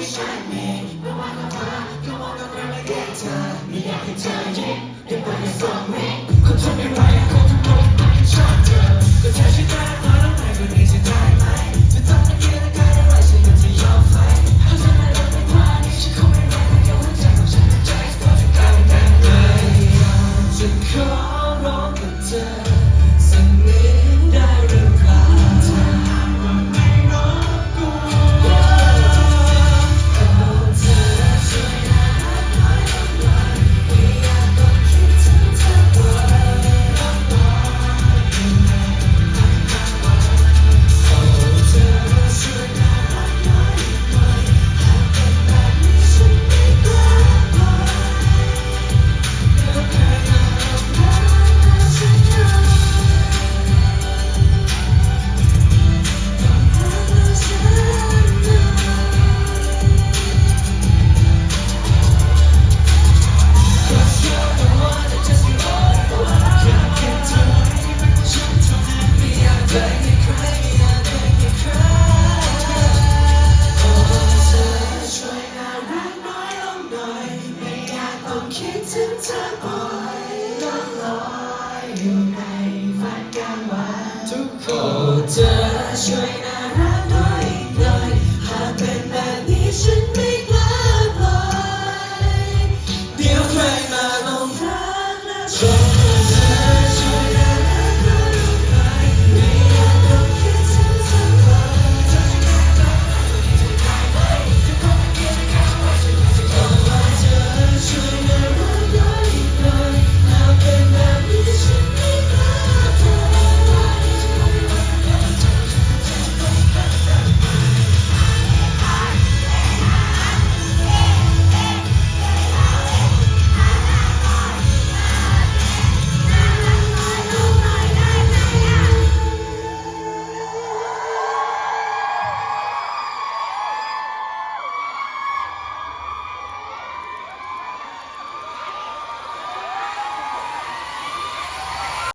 ที่ฉันมีไม่ว่ากับเาก็มองกับเธอรื่เธอไม่อยากให้เธอยิ้มด้วยความสงสัย คิดถึงเธอบ่อยตลอดอยู่ในฝันกลางวันทุกคนเธอช่วยน่ารักหน่อยหน่อยหากเป็นแบบนี้ฉันไม่